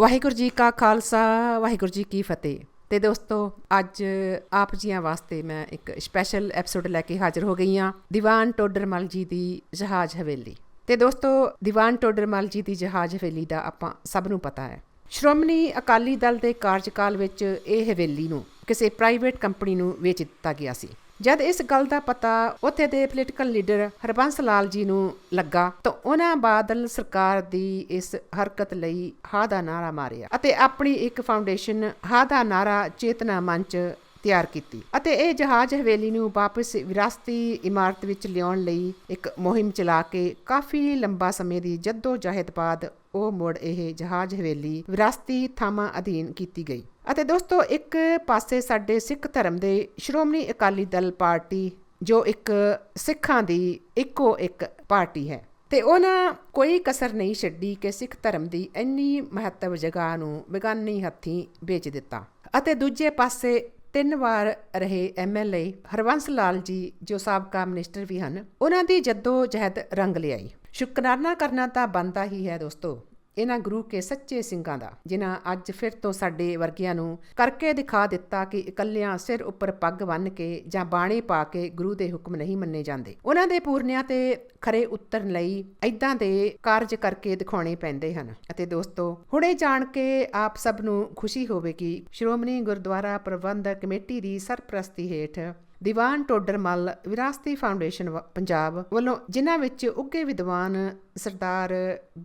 ਵਾਹਿਗੁਰੂ ਜੀ ਕਾ ਖਾਲਸਾ, ਵਾਹਿਗੁਰੂ ਜੀ ਕੀ ਫਤਿਹ। ਤੇ ਦੋਸਤੋ, ਅੱਜ ਆਪ ਜੀਆਂ ਵਾਸਤੇ ਮੈਂ ਇੱਕ ਸਪੈਸ਼ਲ ਐਪੀਸੋਡ ਲੈ ਕੇ ਹਾਜ਼ਰ ਹੋ ਗਈ ਹਾਂ, ਦੀਵਾਨ ਟੋਡਰਮਲ ਜੀ ਦੀ ਜਹਾਜ਼ ਹਵੇਲੀ। ਤੇ ਦੋਸਤੋ, ਦੀਵਾਨ ਟੋਡਰਮਲ ਜੀ ਦੀ ਜਹਾਜ਼ ਹਵੇਲੀ ਦਾ ਆਪਾਂ ਸਭ ਨੂੰ ਪਤਾ ਹੈ। ਸ਼੍ਰੋਮਣੀ ਅਕਾਲੀ ਦਲ ਦੇ ਕਾਰਜਕਾਲ ਵਿੱਚ ਇਹ ਹਵੇਲੀ ਨੂੰ ਕਿਸੇ ਪ੍ਰਾਈਵੇਟ ਕੰਪਨੀ ਨੂੰ ਵੇਚ ਦਿੱਤਾ ਗਿਆ ਸੀ। ਜਦ ਇਸ ਗੱਲ ਦਾ ਪਤਾ ਉੱਥੇ ਦੇ ਪੋਲੀਟੀਕਲ ਲੀਡਰ ਹਰਬੰਸ ਲਾਲ ਜੀ ਨੂੰ ਲੱਗਾ ਤਾਂ ਉਹਨਾਂ ਬਾਦਲ ਸਰਕਾਰ ਦੀ ਇਸ ਹਰਕਤ ਲਈ ਹਾ ਦਾ ਨਾਰਾ ਮਾਰਿਆ ਅਤੇ ਆਪਣੀ ਇੱਕ ਫਾਊਂਡੇਸ਼ਨ ਹਾ ਦਾ ਨਾਰਾ ਚੇਤਨਾ ਮੰਚ ਤਿਆਰ ਕੀਤੀ ਅਤੇ ਇਹ ਜਹਾਜ਼ ਹਵੇਲੀ ਨੂੰ ਵਾਪਸ ਵਿਰਾਸਤੀ ਇਮਾਰਤ ਵਿੱਚ ਲਿਆਉਣ ਲਈ ਇੱਕ ਮੁਹਿੰਮ ਚਲਾ ਕੇ ਕਾਫੀ ਲੰਬਾ ਸਮੇਂ ਦੀ ਜੱਦੋ ਜਹਿਦ ਬਾਅਦ ਉਹ ਮੁੜ ਇਹ ਜਹਾਜ਼ ਹਵੇਲੀ ਵਿਰਾਸਤੀ ਥਾਵਾਂ ਅਧੀਨ ਕੀਤੀ ਗਈ। ਅਤੇ ਦੋਸਤੋ, ਇੱਕ ਪਾਸੇ ਸਾਡੇ ਸਿੱਖ ਧਰਮ ਦੇ ਸ਼੍ਰੋਮਣੀ ਅਕਾਲੀ ਦਲ ਪਾਰਟੀ, ਜੋ ਇੱਕ ਸਿੱਖਾਂ ਦੀ ਇੱਕੋ ਇੱਕ ਪਾਰਟੀ ਹੈ। ਤੇ ਉਹਨਾਂ ਕੋਈ ਕਸਰ ਨਹੀਂ ਛੱਡੀ ਕਿ ਸਿੱਖ ਧਰਮ ਦੀ ਇੰਨੀ ਮਹੱਤਵ ਜਗ੍ਹਾ ਨੂੰ ਬੇਗਾਨੀ ਹੱਥੀਂ ਵੇਚ ਦਿੱਤਾ। ਅਤੇ ਦੂਜੇ ਪਾਸੇ ਤਿੰਨ ਵਾਰ ਰਹੇ ਐਮਐਲਏ ਹਰਵੰਸ ਲਾਲ ਜੀ, ਜੋ ਸਾਬਕਾ ਮਿਨਿਸਟਰ ਵੀ ਹਨ, ਉਹਨਾਂ ਦੀ ਜੱਦੋ ਜਹਿਦ ਰੰਗ ਲਿਆਈ। ਸ਼ੁਕਰਾਨਾ ਕਰਨਾ ਤਾਂ ਬੰਦਾ ਹੀ ਹੈ ਦੋਸਤੋ। ਇਹਨਾਂ ਗੁਰੂ ਕੇ ਸੱਚੇ ਸਿੰਘਾਂ ਦਾ, ਜਿਨ੍ਹਾਂ ਅੱਜ ਫਿਰ ਤੋਂ ਸਾਡੇ ਵਰਗਿਆਂ ਨੂੰ ਕਰਕੇ ਦਿਖਾ ਦਿੱਤਾ ਕਿ ਇਕੱਲਿਆਂ ਸਿਰ ਉੱਪਰ ਪੱਗ ਬੰਨ ਕੇ ਜਾਂ ਬਾਣੇ ਪਾ ਕੇ ਗੁਰੂ ਦੇ ਹੁਕਮ ਨਹੀਂ ਮੰਨੇ ਜਾਂਦੇ। ਉਹਨਾਂ ਦੇ ਪੂਰਨਿਆਂ ਤੇ ਖਰੇ ਉਤਰਨ ਲਈ ਐਦਾਂ ਦੇ ਕਾਰਜ ਕਰਕੇ ਦਿਖਾਉਣੇ ਪੈਂਦੇ ਹਨ। ਅਤੇ ਦੋਸਤੋ, ਹੁਣੇ ਜਾਣ ਕੇ ਆਪ ਸਭ ਨੂੰ ਖੁਸ਼ੀ ਹੋਵੇਗੀ ਸ਼੍ਰੋਮਣੀ ਗੁਰਦੁਆਰਾ ਪ੍ਰਬੰਧਕ ਕਮੇਟੀ ਦੀ ਸਰਪ੍ਰਸਤੀ ਹੇਠ ਦੀਵਾਨ ਟੋਡਰ ਮੱਲ ਵਿਰਾਸਤੀ ਫਾਊਂਡੇਸ਼ਨ ਪੰਜਾਬ ਵੱਲੋਂ ਜਿਨ੍ਹਾਂ ਵਿੱਚ ਉੱਗੇ ਵਿਦਵਾਨ ਸਰਦਾਰ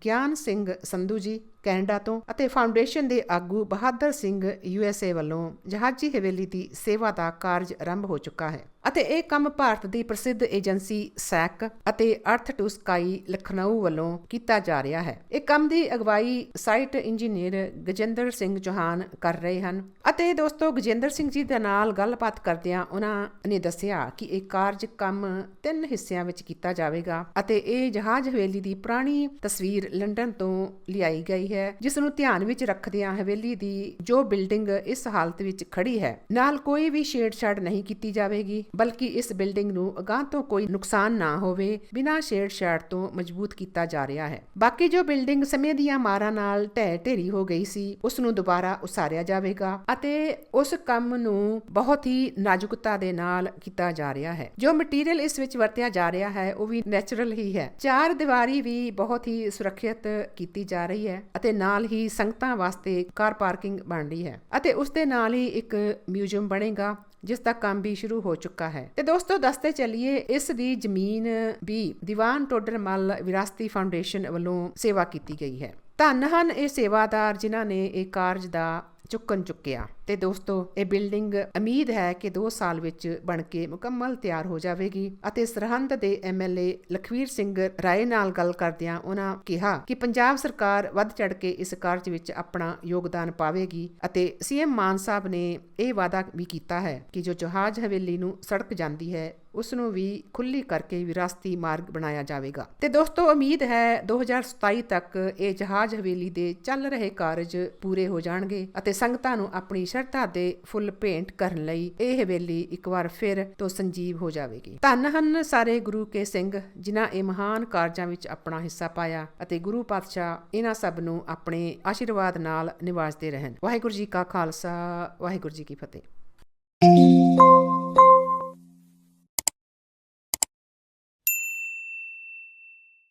ਗਿਆਨ ਸਿੰਘ ਸੰਧੂ ਜੀ ਕੈਨੇਡਾ ਤੋਂ ਅਤੇ ਫਾਊਂਡੇਸ਼ਨ ਦੇ ਆਗੂ ਬਹਾਦਰ ਸਿੰਘ ਯੂਐਸਏ ਵੱਲੋਂ ਜਹਾਜ਼ੀ ਹਵੇਲੀ ਦੀ ਸੇਵਾ ਦਾ ਕਾਰਜ ਆਰੰਭ ਹੋ ਚੁੱਕਾ ਹੈ। ਅਤੇ ਇਹ ਕੰਮ ਭਾਰਤ ਦੀ ਪ੍ਰਸਿੱਧ ਏਜੰਸੀ ਸੈਕ ਅਤੇ ਅਰਥ ਟੂ ਸਕਾਈ ਲਖਨਊ ਵੱਲੋਂ ਕੀਤਾ ਜਾ ਰਿਹਾ ਹੈ। ਇਹ ਕੰਮ ਦੀ ਅਗਵਾਈ ਸਾਈਟ ਇੰਜੀਨੀਅਰ ਗਜਿੰਦਰ ਸਿੰਘ ਚੌਹਾਨ ਕਰ ਰਹੇ ਹਨ ਅਤੇ ਦੋਸਤੋ ਗਜਿੰਦਰ ਸਿੰਘ ਜੀ ਦੇ ਨਾਲ ਗੱਲਬਾਤ ਕਰਦਿਆਂ ਉਹਨਾਂ ਨੇ ਦੱਸਿਆ ਕਿ ਇਹ ਕਾਰਜ ਕੰਮ ਤਿੰਨ ਹਿੱਸਿਆਂ ਵਿੱਚ ਕੀਤਾ ਜਾਵੇਗਾ ਅਤੇ ਇਹ ਜਹਾਜ਼ ਹਵੇਲੀ ਦੀ ਪੁਰਾਣੀ ਤਸਵੀਰ ਲੰਡਨ ਤੋਂ ਲਿਆਈ ਗਈ ਹੈ, ਜਿਸ ਨੂੰ ਧਿਆਨ ਵਿੱਚ ਰੱਖਦਿਆਂ ਹਵੇਲੀ ਦੀ ਜੋ ਬਿਲਡਿੰਗ ਇਸ ਹਾਲਤ ਵਿੱਚ ਖੜੀ ਹੈ, ਨਾਲ ਕੋਈ ਵੀ ਛੇੜਛਾੜ ਨਹੀਂ ਕੀਤੀ ਜਾਵੇਗੀ ਬਲਕਿ ਇਸ ਬਿਲਡਿੰਗ ਨੂੰ ਅਗਾਹ ਤੋਂ ਕੋਈ ਨੁਕਸਾਨ ਨਾ ਹੋਵੇ, ਬਿਨਾਂ ਛੇੜਛਾੜ ਤੋਂ ਮਜ਼ਬੂਤ ਕੀਤਾ ਜਾ ਰਿਹਾ ਹੈ। ਬਾਕੀ ਜੋ ਬਿਲਡਿੰਗ ਸਮੇਂ ਦੀਆਂ ਮਾਰਾਂ ਨਾਲ ਢਹਿ ਢੇਰੀ ਹੋ ਗਈ ਸੀ, ਉਸ ਨੂੰ ਦੁਬਾਰਾ ਉਸਾਰਿਆ ਜਾਵੇਗਾ ਅਤੇ ਉਸ ਕੰਮ ਨੂੰ ਬਹੁਤ ਹੀ ਨਾਜ਼ੁਕਤਾ ਦੇ ਨਾਲ ਕੀਤਾ ਜਾ ਰਿਹਾ ਹੈ। ਜੋ ਮਟੀਰੀਅਲ ਇਸ ਵਿੱਚ ਵਰਤਿਆ ਜਾ ਰਿਹਾ ਹੈ, ਉਹ ਵੀ ਨੈਚੁਰਲ ਹੀ ਹੈ। ਚਾਰ ਦੀਵਾਰੀ ਵੀ ਬਹੁਤ ਹੀ ਸੁਰੱਖਿਅਤ ਕੀਤੀ ਜਾ ਰਹੀ ਹੈ ਅਤੇ ਨਾਲ ਹੀ ਸੰਗਤਾਂ ਵਾਸਤੇ ਕਾਰ ਪਾਰਕਿੰਗ ਬਣ ਰਹੀ ਹੈ ਅਤੇ ਉਸ ਦੇ ਨਾਲ ਹੀ ਇੱਕ ਮਿਊਜ਼ੀਅਮ ਬਣੇਗਾ, ਜਿਸ ਦਾ ਕੰਮ ਵੀ ਸ਼ੁਰੂ ਹੋ ਚੁੱਕਾ ਹੈ। ਤੇ ਦੋਸਤੋ, ਦੱਸਦੇ ਚੱਲੀਏ, ਇਸ ਦੀ ਜ਼ਮੀਨ ਵੀ ਦੀਵਾਨ ਟੋਡਰ ਮੱਲ ਵਿਰਾਸਤੀ ਫਾਊਂਡੇਸ਼ਨ ਵੱਲੋਂ ਸੇਵਾ ਕੀਤੀ ਗਈ ਹੈ। ਧੰਨ ਹਨ ਇਹ ਸੇਵਾਦਾਰ ਜਿਨ੍ਹਾਂ ਨੇ ਇਹ ਕਾਰਜ ਦਾ ਚੁੱਕਣ ਚੁੱਕਿਆ। ਤੇ ਦੋਸਤੋ, ਇਹ ਬਿਲਡਿੰਗ ਉਮੀਦ ਹੈ ਕਿ 2 ਸਾਲ ਵਿੱਚ ਬਣ ਕੇ ਮੁਕੰਮਲ ਤਿਆਰ ਹੋ ਜਾਵੇਗੀ ਅਤੇ ਸਰਹੰਦ ਦੇ ਐਮਐਲਏ ਲਖਵੀਰ ਸਿੰਘ ਰਾਏ ਨਾਲ ਗੱਲ ਕਰਦਿਆਂ ਉਹਨਾਂ ਕਿਹਾ ਕਿ ਪੰਜਾਬ ਸਰਕਾਰ ਵੱਧ ਚੜ ਕੇ ਇਸ ਕਾਰਜ ਵਿੱਚ ਆਪਣਾ ਯੋਗਦਾਨ ਪਾਵੇਗੀ ਅਤੇ ਸੀਐਮ ਮਾਨ ਸਾਹਿਬ ਨੇ ਇਹ ਵਾਅਦਾ ਵੀ ਕੀਤਾ ਹੈ ਕਿ ਜੋ ਜਹਾਜ਼ ਹਵੇਲੀ ਨੂੰ ਸੜਕ ਜਾਂਦੀ ਹੈ, ਉਸ ਨੂੰ ਵੀ ਖੁੱਲੀ ਕਰਕੇ ਵਿਰਾਸਤੀ ਮਾਰਗ ਬਣਾਇਆ ਜਾਵੇਗਾ। ਤੇ ਦੋਸਤੋ, ਉਮੀਦ ਹੈ 2027 ਤੱਕ ਇਹ ਜਹਾਜ਼ ਹਵੇਲੀ ਦੇ ਚੱਲ ਰਹੇ ਕਾਰਜ ਪੂਰੇ ਹੋ ਜਾਣਗੇ ਅਤੇ ਸੰਗਤਾਂ ਨੂੰ ਆਪਣੀ ਸ਼ਰਧਾ ਦੇ ਫੁੱਲ ਭੇਂਟ ਕਰਨ ਲਈ ਇਹ ਹਵੇਲੀ ਇੱਕ ਵਾਰ ਫਿਰ ਤੋਂ ਸੰਜੀਵ ਹੋ ਜਾਵੇਗੀ। ਧੰਨ ਹਨ ਸਾਰੇ ਗੁਰੂ ਕੇ ਸਿੰਘ, ਜਿਨ੍ਹਾਂ ਇਹ ਮਹਾਨ ਕਾਰਜਾਂ ਵਿੱਚ ਆਪਣਾ ਹਿੱਸਾ ਪਾਇਆ ਅਤੇ ਗੁਰੂ ਪਾਤਸ਼ਾਹ ਇਹਨਾਂ ਸਭ ਨੂੰ ਆਪਣੇ ਆਸ਼ੀਰਵਾਦ ਨਾਲ ਨਿਵਾਜਦੇ ਰਹਿਣ। ਵਾਹਿਗੁਰੂ ਜੀ ਕਾ ਖਾਲਸਾ, ਵਾਹਿਗੁਰੂ ਜੀ ਕੀ ਫਤਿਹ।